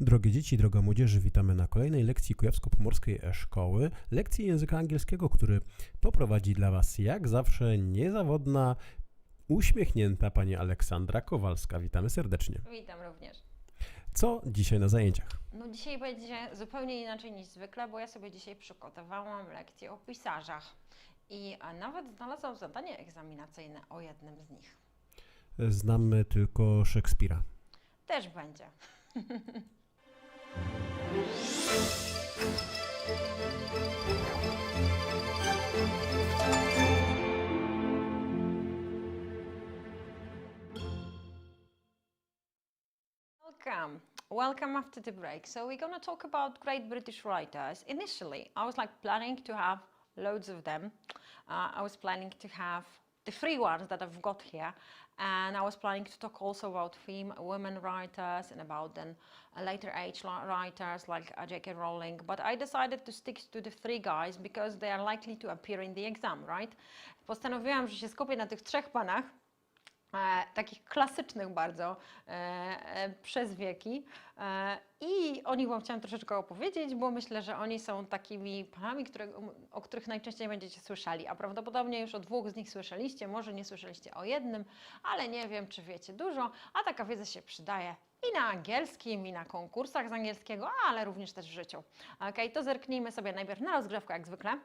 Drogie dzieci, droga młodzieży, witamy na kolejnej lekcji Kujawsko-Pomorskiej Szkoły. Lekcji języka angielskiego, który poprowadzi dla Was jak zawsze niezawodna, uśmiechnięta pani Aleksandra Kowalska. Witamy serdecznie. Witam również. Co dzisiaj na zajęciach? No dzisiaj będzie zupełnie inaczej niż zwykle, bo ja sobie dzisiaj przygotowałam lekcję o pisarzach i nawet znalazłam zadanie egzaminacyjne o jednym z nich. Znamy tylko Szekspira. Też będzie. Welcome. Welcome after the break. So we're going to talk about great British writers. Initially, I was like planning to have loads of them. Uh, I was planning to have the three ones that I've got here, and I was planning to talk also about women writers and about then uh, later age writers like uh, J.K. Rowling. But I decided to stick to the three guys because they are likely to appear in the exam, right? Postanowiłam, że się skupię na tych trzech panach, takich klasycznych bardzo e, e, przez wieki. E, I o nich Wam chciałam troszeczkę opowiedzieć, bo myślę, że oni są takimi panami, które, o których najczęściej będziecie słyszeli. A prawdopodobnie już o dwóch z nich słyszeliście, może nie słyszeliście o jednym, ale nie wiem, czy wiecie dużo, a taka wiedza się przydaje. I na angielskim, i na konkursach z angielskiego, ale również też w życiu. Ok, to zerknijmy sobie najpierw na rozgrzewkę, jak zwykle.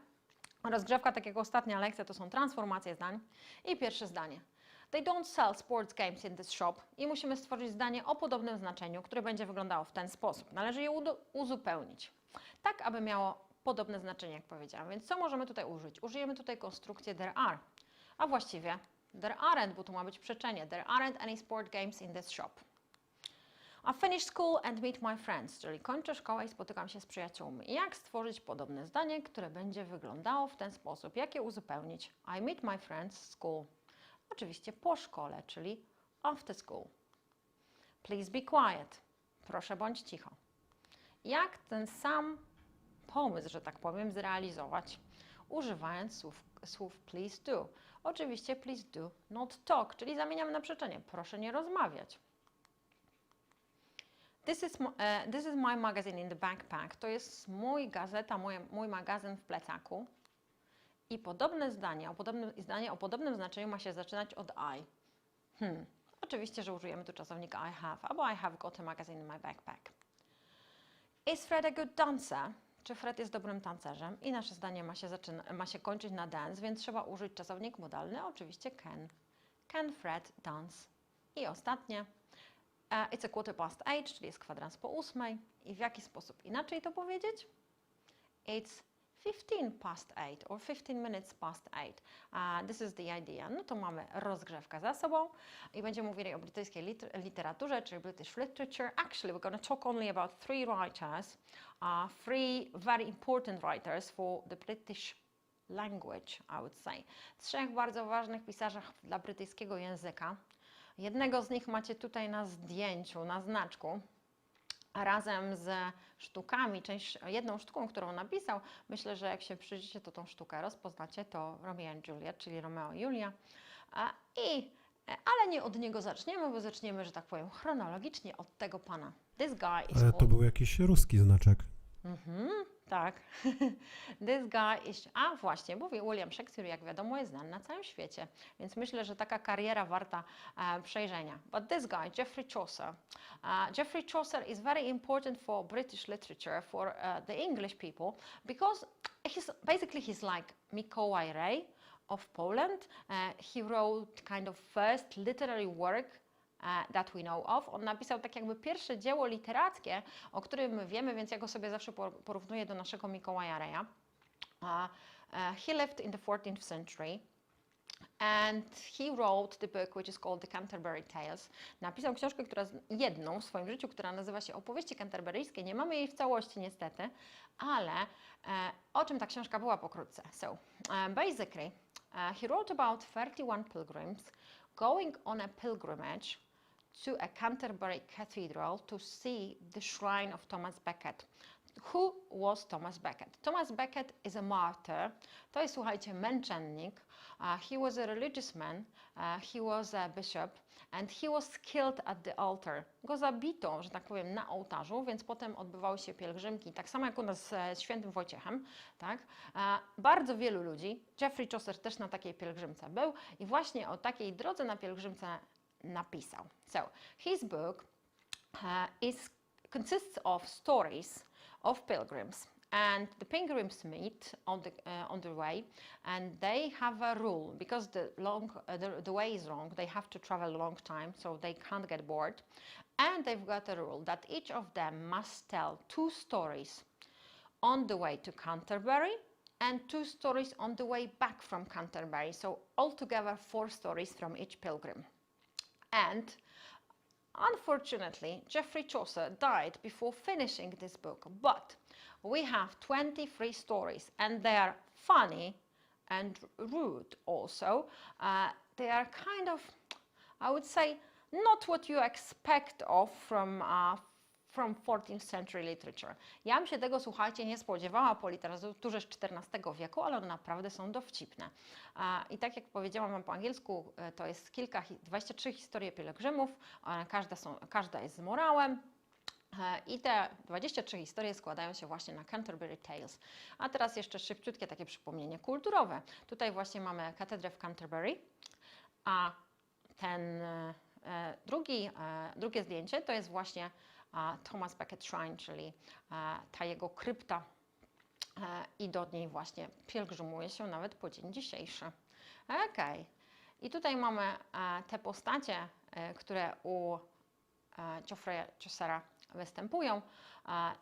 Rozgrzewka, tak jak ostatnia lekcja, to są transformacje zdań. I pierwsze zdanie. They don't sell sports games in this shop. I musimy stworzyć zdanie o podobnym znaczeniu, które będzie wyglądało w ten sposób. Należy je uzupełnić, tak aby miało podobne znaczenie, jak powiedziałam. Więc co możemy tutaj użyć? Użyjemy tutaj konstrukcję there are, a właściwie there aren't, bo tu ma być przeczenie. There aren't any sport games in this shop. I finish school and meet my friends, czyli kończę szkołę i spotykam się z przyjaciółmi. Jak stworzyć podobne zdanie, które będzie wyglądało w ten sposób? Jak je uzupełnić? I meet my friends school. Oczywiście po szkole, czyli after school. Please be quiet. Proszę bądź cicho. Jak ten sam pomysł, że tak powiem, zrealizować, używając słów, słów please do? Oczywiście please do not talk, czyli zamieniam na przeczenie. Proszę nie rozmawiać. This is, e, this is my magazine in the backpack. To jest mój gazeta, mój, mój magazyn w plecaku. I podobne zdanie o podobnym, zdanie o podobnym znaczeniu ma się zaczynać od I. Hmm. Oczywiście, że użyjemy tu czasownika I have, albo I have got a magazine in my backpack. Is Fred a good dancer? Czy Fred jest dobrym tancerzem? I nasze zdanie ma się, zaczyna, ma się kończyć na dance, więc trzeba użyć czasownik modalny, oczywiście can. Can Fred dance? I ostatnie. Uh, it's a quarter past eight, czyli jest kwadrans po ósmej. I w jaki sposób inaczej to powiedzieć? It's 15 past 8 or 15 minutes past 8. Uh, this is the idea. No to mamy rozgrzewkę za sobą i będziemy mówili o brytyjskiej lit- literaturze, czyli British literature. Actually, we're going to talk only about three writers, uh, three very important writers for the British language, I would say. Trzech bardzo ważnych pisarzach dla brytyjskiego języka. Jednego z nich macie tutaj na zdjęciu, na znaczku razem ze sztukami, część, jedną sztuką, którą napisał. Myślę, że jak się przyjrzycie, to tą sztukę rozpoznacie. To Romeo and Juliet, czyli Romeo i Julia. I, ale nie od niego zaczniemy, bo zaczniemy, że tak powiem, chronologicznie od tego pana. This guy is Ale to był jakiś ruski znaczek. Mhm, tak. This guy is... A właśnie, bo William Shakespeare, jak wiadomo, jest znany na całym świecie, więc myślę, że taka kariera warta e, przejrzenia. But this guy, Geoffrey Chaucer. Uh, Geoffrey Chaucer is very important for British literature, for uh, the English people, because he's basically he's like Mikołaj Rej of Poland. Uh, he wrote kind of first literary work that we know of. On napisał tak jakby pierwsze dzieło literackie, o którym my wiemy, więc ja go sobie zawsze por- porównuję do naszego Mikołaja Reja. Uh, uh, he lived in the 14th century. And he wrote the book which is called The Canterbury Tales. Napisał książkę, która jedną w swoim życiu, która nazywa się Opowieści Canterburyjskie. Nie mamy jej w całości niestety, ale e, o czym ta książka była pokrótce? So, e, basically, e, he wrote about 31 pilgrims going on a pilgrimage to a Canterbury Cathedral to see the shrine of Thomas Becket. Who was Thomas Becket? Thomas Becket is a martyr. To jest, słuchajcie, męczennik. Uh, he was a religious man. Uh, he was a bishop. And he was killed at the altar. Go zabito, że tak powiem, na ołtarzu, więc potem odbywały się pielgrzymki, tak samo jak u nas e, z świętym Wojciechem, tak? E, bardzo wielu ludzi, Jeffrey Chaucer też na takiej pielgrzymce był i właśnie o takiej drodze na pielgrzymce napisał. So, his book uh, is, consists of stories of pilgrims. And the pilgrims meet on the, uh, on the way, and they have a rule because the, long, uh, the, the way is long, they have to travel a long time, so they can't get bored. And they've got a rule that each of them must tell two stories on the way to Canterbury and two stories on the way back from Canterbury. So, altogether, four stories from each pilgrim. And Unfortunately, Geoffrey Chaucer died before finishing this book, but we have 23 stories and they are funny and rude also. Uh, they are kind of, I would say, not what you expect of from. Uh, from 14th century literature. Ja bym się tego, słuchajcie, nie spodziewała po literaturze z XIV wieku, ale one naprawdę są dowcipne. I tak jak powiedziałam Wam po angielsku, e, to jest kilka, hi- 23 historie pielgrzymów, każda, są, każda jest z morałem. E, I te 23 historie składają się właśnie na Canterbury Tales. A teraz jeszcze szybciutkie takie przypomnienie kulturowe. Tutaj właśnie mamy katedrę w Canterbury, a ten e, drugi, drugie zdjęcie to jest właśnie Thomas Becket Shrine, czyli e, ta jego krypta e, i do niej właśnie pielgrzymuje się nawet po dzień dzisiejszy. Okej. I tutaj mamy e, te postacie, które u Geoffrey'a Chaucera występują.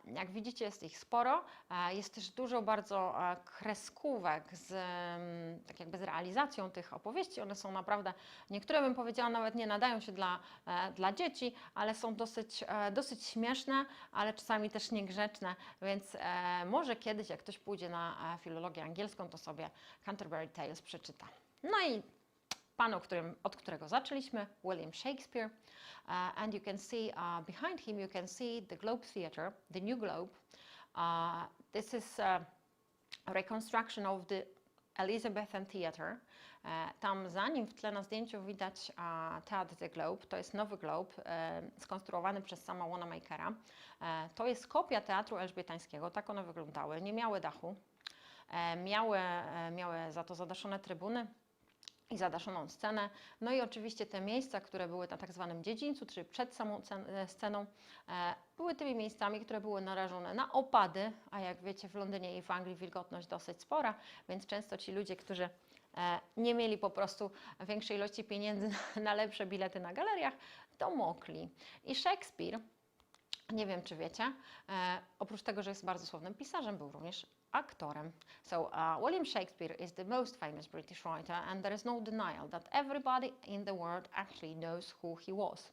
Jak widzicie, jest ich sporo. Jest też dużo bardzo kreskówek z, mm, tak jakby z realizacją tych opowieści. One są naprawdę, niektóre bym powiedziała nawet nie nadają się dla, e, dla dzieci, ale są dosyć, e, dosyć śmieszne, ale czasami też niegrzeczne, więc e, może kiedyś, jak ktoś pójdzie na filologię angielską, to sobie Canterbury Tales przeczyta. No i pan, o którym, od którego zaczęliśmy, William Shakespeare. Uh, and you can see uh, behind him, you can see the Globe Theatre, the New Globe. Uh, this is uh, a reconstruction of the Elizabethan Theatre. E, Tam za nim w tle na zdjęciu widać a, Teatr The Globe. To jest nowy globe e, skonstruowany przez sama Wanamakera. E, to jest kopia Teatru Elżbietańskiego. Tak one wyglądały. Nie miały dachu. E, miały, e, miały za to zadaszone trybuny i zadaszoną scenę. No i oczywiście te miejsca, które były na tak zwanym dziedzińcu, czyli przed samą e, sceną, e, były tymi miejscami, które były narażone na opady, a jak wiecie w Londynie i w Anglii wilgotność dosyć spora, więc często ci ludzie, którzy e, nie mieli po prostu większej ilości pieniędzy na lepsze bilety na galeriach, to mokli. I Shakespeare nie wiem, czy wiecie, oprócz tego, że jest bardzo sławnym pisarzem, był również aktorem. So, uh, William Shakespeare is the most famous British writer, and there is no denial that everybody in the world actually knows who he was.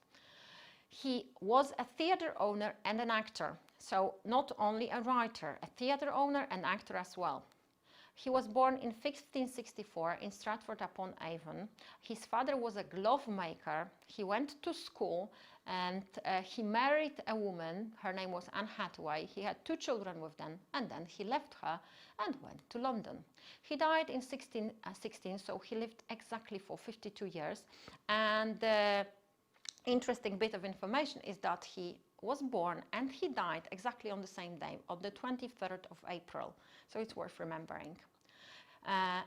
He was a theatre owner and an actor, so not only a writer, a theatre owner and actor as well. He was born in 1564 in Stratford upon Avon. His father was a glove maker. He went to school and uh, he married a woman. Her name was Anne Hathaway. He had two children with them and then he left her and went to London. He died in 1616, so he lived exactly for 52 years. And the interesting bit of information is that he was born and he died exactly on the same day, on the 23rd of April. So it's worth remembering. Uh,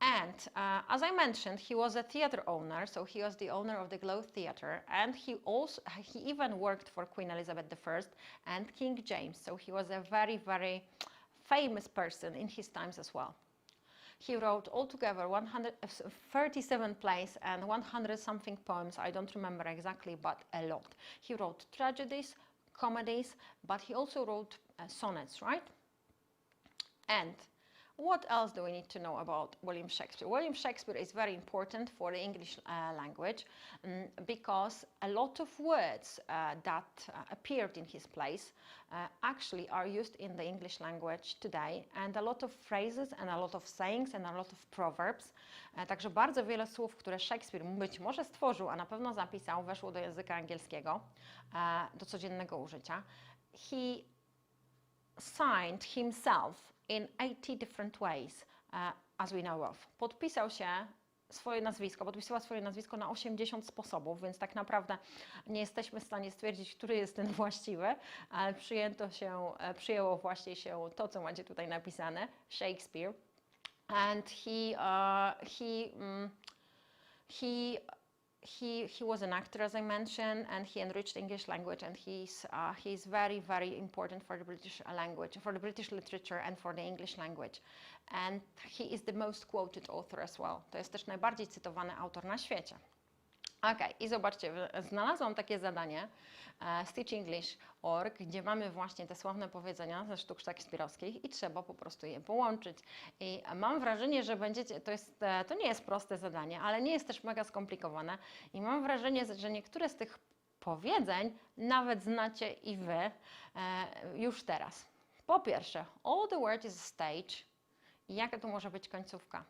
and uh, as I mentioned, he was a theater owner, so he was the owner of the Globe Theatre, and he also he even worked for Queen Elizabeth I and King James. So he was a very very famous person in his times as well. He wrote altogether 137 plays and 100 something poems. I don't remember exactly, but a lot. He wrote tragedies, comedies, but he also wrote uh, sonnets, right? And what else do we need to know about William Shakespeare? William Shakespeare is very important for the English uh, language mm, because a lot of words uh, that uh, appeared in his plays uh, actually are used in the English language today, and a lot of phrases and a lot of sayings and a lot of proverbs. E, Także bardzo wiele słów, które Shakespeare być może stworzył, a na pewno zapisał, weszło do języka angielskiego, e, do codziennego użycia. He signed himself in 80 different ways, uh, as we know of. Podpisał się swoje nazwisko, podpisała swoje nazwisko na 80 sposobów, więc tak naprawdę nie jesteśmy w stanie stwierdzić, który jest ten właściwy, ale przyjęto się, e, przyjęło właśnie się to, co macie tutaj napisane, Shakespeare. And he, uh, he, mm, he he he was an actor as I mentioned and he enriched English language and he's uh, he's very very important for the British language for the British literature and for the English language and he is the most quoted author as well. To jest też najbardziej cytowany autor na świecie. Ok, i zobaczcie, znalazłam takie zadanie e, stitchenglish.org, gdzie mamy właśnie te sławne powiedzenia ze sztuk szekspirowskich i trzeba po prostu je połączyć. I mam wrażenie, że będziecie, to, jest, e, to nie jest proste zadanie, ale nie jest też mega skomplikowane i mam wrażenie, że niektóre z tych powiedzeń nawet znacie i Wy e, już teraz. Po pierwsze, all the world is a stage. Jaka to może być końcówka?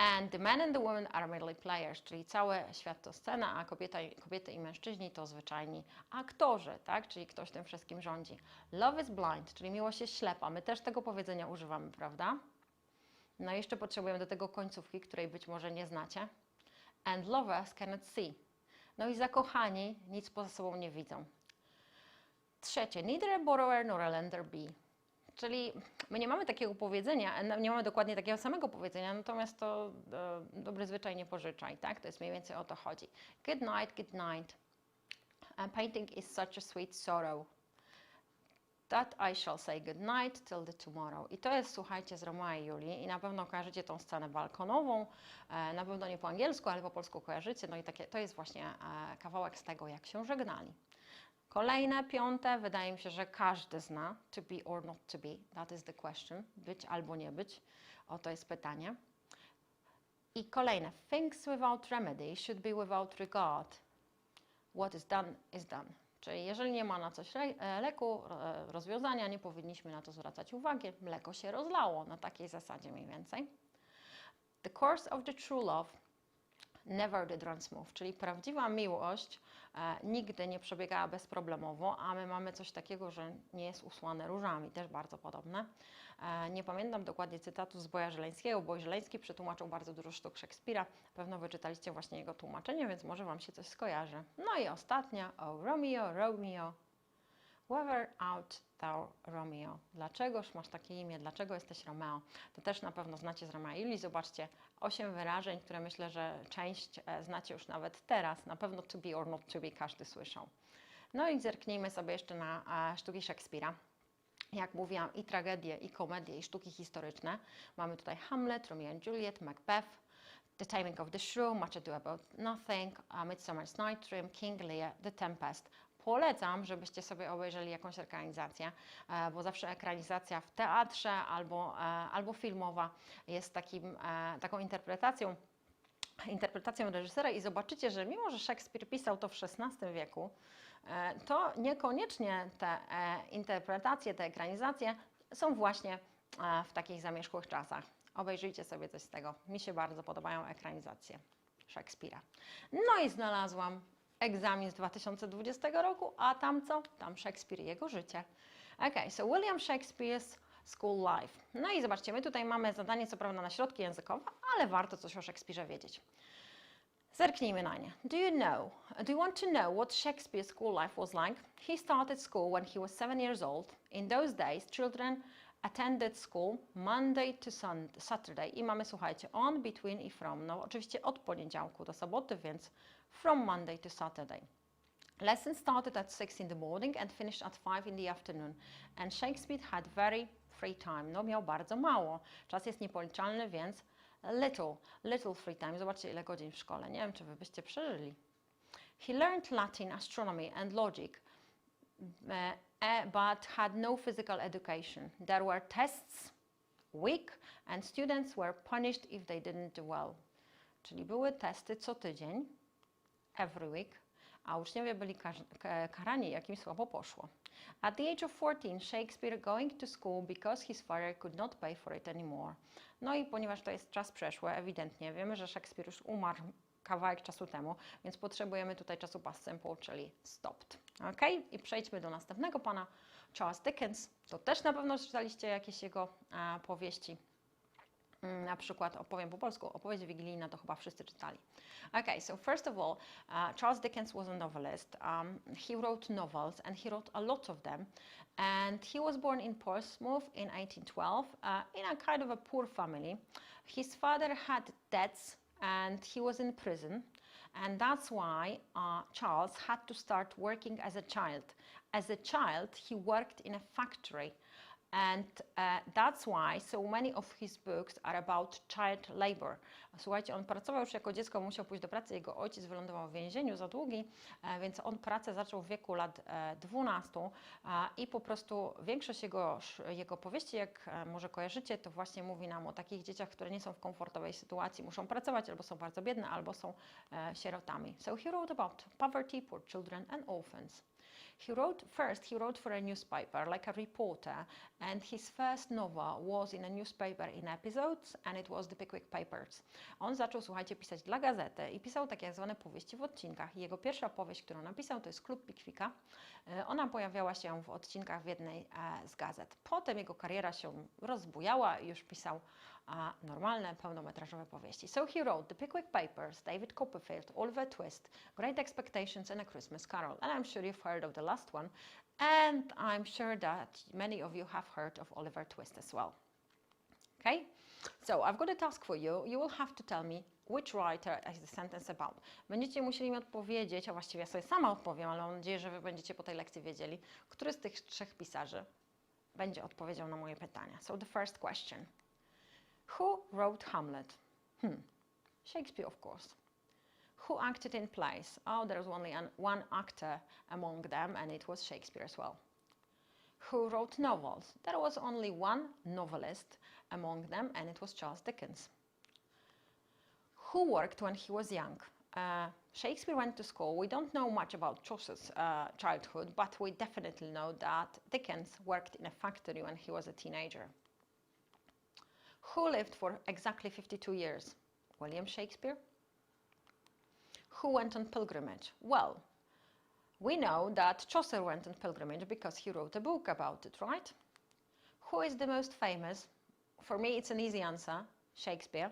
And the man and the woman are merely players, czyli cały świat to scena, a kobieta, kobiety i mężczyźni to zwyczajni aktorzy, tak? Czyli ktoś tym wszystkim rządzi. Love is blind, czyli miłość jest ślepa. My też tego powiedzenia używamy, prawda? No i jeszcze potrzebujemy do tego końcówki, której być może nie znacie. And lovers cannot see. No i zakochani nic poza sobą nie widzą. Trzecie, neither a borrower nor a lender be. Czyli my nie mamy takiego powiedzenia, no, nie mamy dokładnie takiego samego powiedzenia, natomiast to e, dobry zwyczaj nie pożyczaj, tak? To jest mniej więcej o to chodzi. Good night, good night. A painting is such a sweet sorrow. That I shall say good night till the tomorrow. I to jest, słuchajcie, z Romea i Julii i na pewno kojarzycie tą scenę balkonową, e, na pewno nie po angielsku, ale po polsku kojarzycie. No i takie, to jest właśnie e, kawałek z tego, jak się żegnali. Kolejne, piąte, wydaje mi się, że każdy zna. To be or not to be, that is the question. Być albo nie być, oto jest pytanie. I kolejne, things without remedy should be without regard. What is done is done. Czyli jeżeli nie ma na coś e, leku, e, rozwiązania, nie powinniśmy na to zwracać uwagi. Mleko się rozlało, na takiej zasadzie mniej więcej. The course of the true love never did run smooth, czyli prawdziwa miłość e, nigdy nie przebiegała bezproblemowo, a my mamy coś takiego, że nie jest usłane różami, też bardzo podobne. E, nie pamiętam dokładnie cytatu z Boja Żeleńskiego, Boj Żeleński przetłumaczył bardzo dużo sztuk Szekspira, pewno wyczytaliście właśnie jego tłumaczenie, więc może Wam się coś skojarzy. No i ostatnia, o Romeo, Romeo, Whether out thou Romeo. Dlaczegoż masz takie imię? Dlaczego jesteś Romeo? To też na pewno znacie z Romeo Julii. Zobaczcie, osiem wyrażeń, które myślę, że część e, znacie już nawet teraz. Na pewno to be or not to be każdy słyszał. No i zerknijmy sobie jeszcze na e, sztuki Szekspira. Jak mówiłam, i tragedie, i komedie, i sztuki historyczne. Mamy tutaj Hamlet, Romeo and Juliet, Macbeth, The Taming of the Shrew, Much Ado About Nothing, Midsummer's Night Dream, King Lear, The Tempest. Polecam, żebyście sobie obejrzeli jakąś ekranizację, e, bo zawsze ekranizacja w teatrze albo, e, albo filmowa jest takim, e, taką interpretacją interpretacją reżysera i zobaczycie, że mimo, że Szekspir pisał to w XVI wieku, to niekoniecznie te interpretacje, te ekranizacje są właśnie w takich zamierzchłych czasach. Obejrzyjcie sobie coś z tego. Mi się bardzo podobają ekranizacje Szekspira. No i znalazłam egzamin z 2020 roku, a tam co? Tam Szekspir i jego życie. Ok, so William Shakespeare's School Life. No i zobaczcie, my tutaj mamy zadanie, co prawda na środki językowe, ale warto coś o Szekspirze wiedzieć. Zerknijmy na nie. Do you know, do you want to know what Shakespeare's school life was like? He started school when he was seven years old. In those days, children attended school Monday to Sun- Saturday. I mamy, słuchajcie, on, between i from. No oczywiście od poniedziałku do soboty, więc from Monday to Saturday. Lessons started at 6 in the morning and finished at 5 in the afternoon. And Shakespeare had very free time. No miał bardzo mało. Czas jest niepoliczalny, więc little, little free time. Zobaczcie ile godzin w szkole. Nie wiem, czy wy byście przeżyli. He learned Latin, astronomy and logic, uh, but had no physical education. There were tests week and students were punished if they didn't do well. Czyli były testy co tydzień, every week, a uczniowie byli kar- ka- karani, jak im słabo poszło. At the age of 14, Shakespeare going to school because his father could not pay for it anymore. No i ponieważ to jest czas przeszły, ewidentnie wiemy, że Shakespeare już umarł kawałek czasu temu, więc potrzebujemy tutaj czasu past simple, czyli stopped. Ok? I przejdźmy do następnego pana, Charles Dickens. To też na pewno czytaliście jakieś jego e, powieści. Mm, Na przykład opowiem po polsku, opowieść wigilijna to chyba wszyscy czytali. Okay, so first of all, uh, Charles Dickens was a novelist. Um, he wrote novels and he wrote a lot of them. And he was born in Portsmouth in 1812 uh, in a kind of a poor family. His father had debts and he was in prison. And that's why uh, Charles had to start working as a child. As a child, he worked in a factory. And uh, that's why so many of his books are about child labor. Słuchajcie, on pracował już jako dziecko, musiał pójść do pracy. Jego ojciec wylądował w więzieniu za długi, e, więc on pracę zaczął w wieku lat e, 12 e, i po prostu większość jego, jego powieści, jak e, może kojarzycie, to właśnie mówi nam o takich dzieciach, które nie są w komfortowej sytuacji, muszą pracować albo są bardzo biedne, albo są sierotami. So he wrote about poverty, poor children and orphans. He wrote first, he wrote for a newspaper, like a reporter, and his first novel was in a newspaper in episodes, and it was the Pickwick Papers. On zaczął, słuchajcie, pisać dla gazety i pisał takie zwane powieści w odcinkach. Jego pierwsza powieść, którą napisał, to jest Klub Pickwicka. E, Ona pojawiała się w odcinkach w jednej e, z gazet. Potem jego kariera się rozbujała już pisał a, normalne, pełnometrażowe powieści. So he wrote The Pickwick Papers, David Copperfield, Oliver Twist, Great Expectations and A Christmas Carol. And I'm sure you've heard of the last one. And I'm sure that many of you have heard of Oliver Twist as well. Okay? So I've got a task for you. You will have to tell me which writer is the sentence about. Będziecie musieli mi odpowiedzieć, a właściwie ja sobie sama odpowiem, ale mam nadzieję, że Wy będziecie po tej lekcji wiedzieli, który z tych trzech pisarzy będzie odpowiedział na moje pytania. So the first question. Who wrote Hamlet? Hmm. Shakespeare, of course. Who acted in plays? Oh, there was only an, one actor among them, and it was Shakespeare as well. Who wrote novels? There was only one novelist among them, and it was Charles Dickens. Who worked when he was young? Uh, Shakespeare went to school. We don't know much about Chaucer's uh, childhood, but we definitely know that Dickens worked in a factory when he was a teenager. Who lived for exactly 52 years? William Shakespeare. Who went on pilgrimage? Well, we know that Chaucer went on pilgrimage because he wrote a book about it, right? Who is the most famous? For me, it's an easy answer Shakespeare.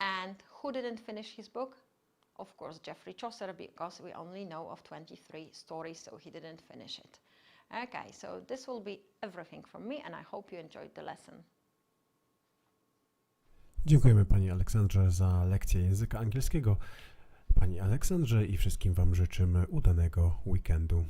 And who didn't finish his book? Of course, Geoffrey Chaucer, because we only know of 23 stories, so he didn't finish it. Okay, so this will be everything from me, and I hope you enjoyed the lesson. Dziękujemy Pani Aleksandrze za lekcję języka angielskiego. Pani Aleksandrze i wszystkim Wam życzymy udanego weekendu.